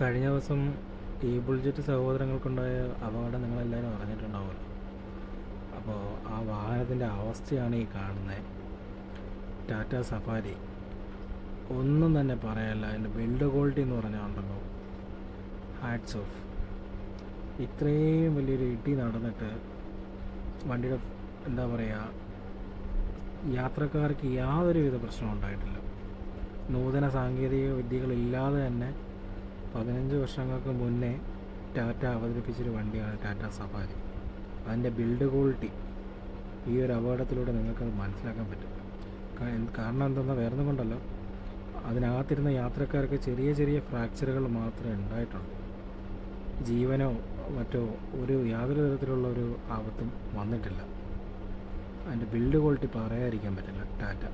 കഴിഞ്ഞ ദിവസം ഈ ബുൾജറ്റ് സഹോദരങ്ങൾക്കുണ്ടായ അപകടം നിങ്ങളെല്ലാവരും അറിഞ്ഞിട്ടുണ്ടാവുമല്ലോ. അപ്പോൾ ആ വാഹനത്തിന്റെ അവസ്ഥയാണ് ഈ കാണുന്നത് ടാറ്റ സഫാരി. ഒന്നും തന്നെ പറയല്ല. അതിന്റെ ബിൽഡ് ക്വാളിറ്റി എന്ന് പറഞ്ഞാൽ ഉണ്ടല്ലോ. ഹാറ്റ്സ് ഓഫ് ഇത്രയും വലിയൊരു ഇടി നടന്നിട്ട് വണ്ടിയുടെ എന്താ പറയുക യാത്രക്കാർക്ക് യാതൊരുവിധ പ്രശ്നവും ഉണ്ടായിട്ടില്ല. നൂതന സാങ്കേതിക വിദ്യകളില്ലാതെ തന്നെ പതിനഞ്ച് വർഷങ്ങൾക്ക് മുന്നേ ടാറ്റ അവതരിപ്പിച്ചൊരു വണ്ടിയാണ് ടാറ്റ സഫാരി. അതിന്റെ ബിൽഡ് ക്വാളിറ്റി ഈ ഒരു അപകടത്തിലൂടെ നിങ്ങൾക്ക് മനസ്സിലാക്കാൻ പറ്റും. കാരണം എന്തെന്നാൽ വേറെ കൊണ്ടല്ല. അതിനകത്തിരുന്ന യാത്രക്കാർക്ക് ചെറിയ ചെറിയ ഫ്രാക്ചറുകൾ മാത്രമേ ഉണ്ടായിട്ടുള്ളൂ. ജീവനോ മറ്റോ ഒരു യാതൊരു തരത്തിലുള്ള ഒരു ആപത്തും വന്നിട്ടില്ല. അതിന്റെ ബിൽഡ് ക്വാളിറ്റി പറയാതിരിക്കാൻ പറ്റില്ല ടാറ്റ.